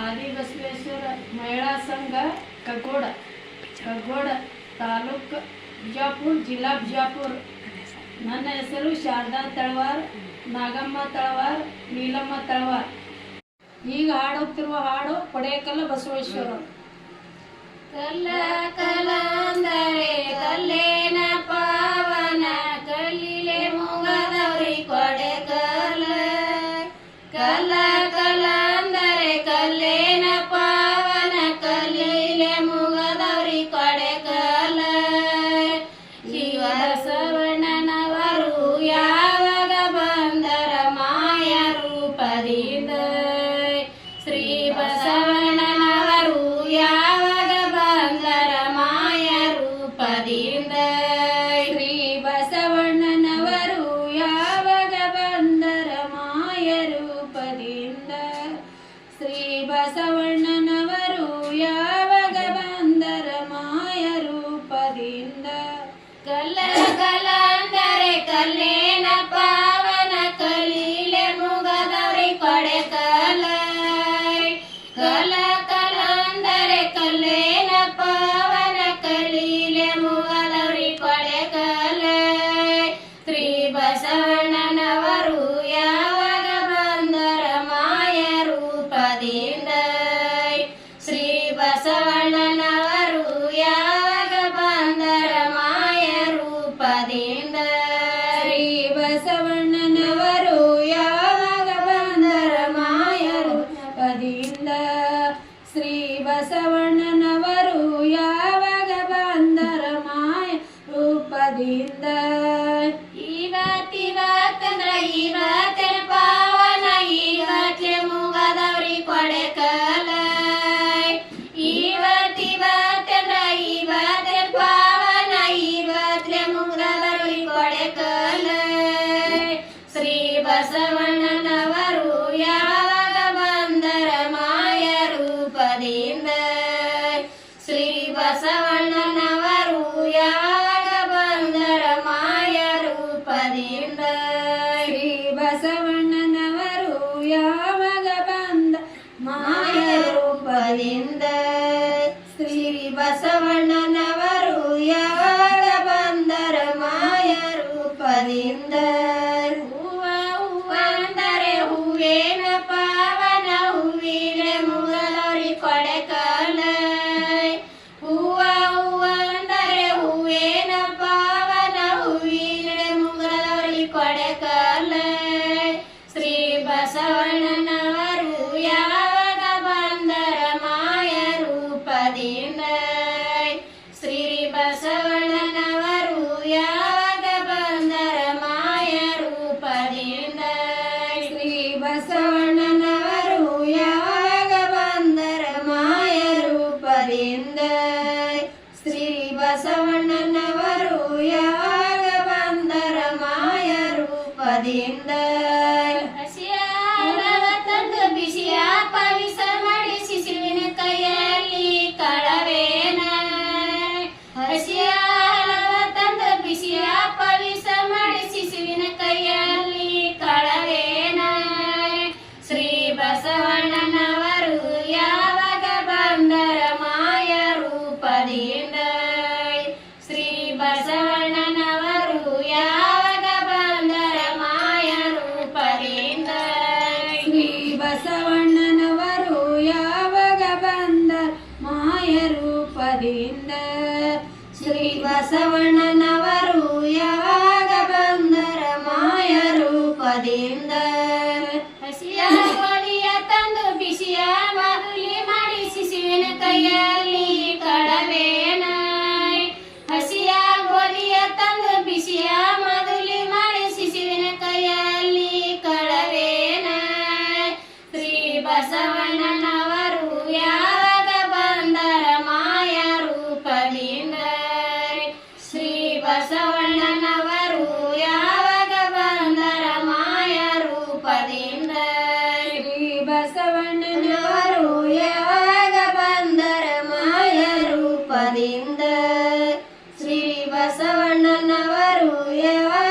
ಆದಿಬಸವೇಶ್ವರ ಮಹಿಳಾ ಸಂಘ ಕಗೋಡ ಕಗ್ಗೋಡ ತಾಲೂಕು ಬಿಜಾಪುರ, ಜಿಲ್ಲಾ ಬಿಜಾಪುರ. ನನ್ನ ಹೆಸರು ಶಾರದಾ ತಳವಾರ್, ನಾಗಮ್ಮ ತಳವಾರ್, ನೀಲಮ್ಮ ತಳವಾರ್. ಈಗ ಹಾಡುತ್ತಿರುವ ಹಾಡು ಪಡೆಯಕಲ್ಲ ಬಸವೇಶ್ವರ. ಕಲ್ಲ ಕಲಂದರೆ ಕಲ್ಲೇನ ರೂಪದಿಂದ ಕಲ್ಲ ಕಲ ಅಂದರೆ ಕಲ್ಲೇನ ಪಾವನ ಕಲೀಲೆ ಮುಗದವ್ರಿ ಕೊಡೆ ಕಲ ಕಲ ಕಲ ಅಂದರೆ ಕಲ್ಲೇನ ಪಾವನ ಕಲೀಲೆ ಮುಗದವ್ರಿ ಕೊಡೆ ಕಲ ಶ್ರೀ ಬಸವಣ್ಣನವರು ಯಾವಾಗ ಬಂದರ ಮಾಯ ರೂಪದಿಂದ ಶ್ರೀ ಬಸವಣ್ಣನವರು ಶ್ರೀ ಬಸವಣ್ಣನವರು ಯಾವಾಗ ಬಂದರ ಮಾಯ ರೂಪದಿಂದ? ಇವತ್ತಿವತ್ತಂದ್ರ ಇವತ್ತಿನ ಪಾವನ ಇವತ್ತೆ ಮುಗದವ್ರಿ ಕೊಡೆ ಕಲ. ಇವತ್ತಿವತ್ತಂದ್ರ ಇವತ್ತಿನ ಪಾವನ ಇವತ್ತೆ ಮುಗದವ್ರಿ ಕೊಡೆ ಶ್ರೀ ಬಸವಣ್ಣನವರು ಶ್ರೀ ಬಸವಣ್ಣನವರು ಯಾವಾಗ ಬಂದ ಮಾಯ ರೂಪದಿಂದ ಶ್ರೀ ಬಸವಣ್ಣನವರು ಯಾವಾಗ ಬಂದರ ಮಾಯ ರೂಪದಿಂದ ಬಸವಣ್ಣನವರು ಯಾವಾಗ ಬಂದರ ಮಾಯ ರೂಪದಿಂದ ಹಸಿಯಾರವ ತಂದು ಬಿಸಿಯ ಪವಿಸ ಮಾಡಿ ಶಿಶುವಿನ ಕೈಯಲ್ಲಿ ಕಳವೇನ ಹಸಿಯಾರವ ತಂದು ಬಿಸಿಯ ಪವಿಸ ಮಾಡಿ ಶಿಶುವಿನ ಕೈಯಲ್ಲಿ ಕಳವೇನ ಶ್ರೀ ಬಸವಣ್ಣನವರು ಬಸವಣ್ಣನವರು ಯಾವಾಗ ಬಂದ ಮಾಯ ರೂಪದಿಂದ ಶ್ರೀ ಬಸವಣ್ಣನವರು ಯಾವಾಗ ಬಂದರ? ಮಾಯ ರೂಪದಿಂದ ಹಸಿಯ ತಂದು ಬಿಸಿಯ ಮಗುಲಿ ಮಾಡಿ ಶಿಶುವಿನ ಕೈಯಲ್ಲಿ ಬಸವಣ್ಣನವರು ಯಾವಾಗ ಬಂದರ ಮಾಯ ರೂಪದಿಂದ ಶ್ರೀ ಬಸವಣ್ಣನವರು ಯಾವಾಗ ಬಂದರ ಮಾಯ ರೂಪದಿಂದ ಶ್ರೀ ಬಸವಣ್ಣನವರು ಯಾವಾಗ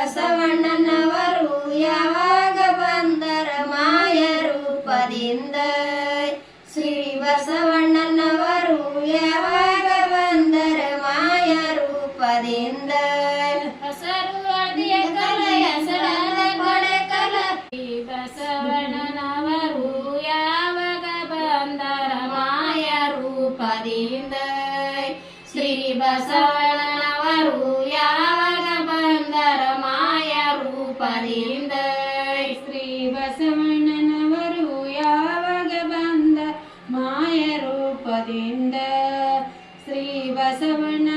ಬಸವಣ್ಣನವರು ಯಾವಾಗ ಬಂದರ ಮಾಯ ರೂಪದಿಂದ ಶ್ರೀ ಬಸವಣ್ಣನವರು ಯಾವಾಗ ಬಂದರ ಮಾಯ ರೂಪದಿಂದ ಹಸರು ಅಡಿಯ ಕಲ ಹೆಸರಾದ ಕೊಡೆಕಲ ಶ್ರೀ ಬಸವಣ್ಣನವರು ಯಾವಾಗ ಬಂದರ ಮಾಯ ರೂಪದಿಂದ ಶ್ರೀ ಬಸವಣ್ಣನವರು ಯಾವಾಗ ರೂಪದಿಂದ ಶ್ರೀ ಬಸವಣ್ಣನವರು ಯಾವಾಗ ಬಂದ? ಮಾಯ ರೂಪದಿಂದ ಶ್ರೀ ಬಸವಣ್ಣನವರು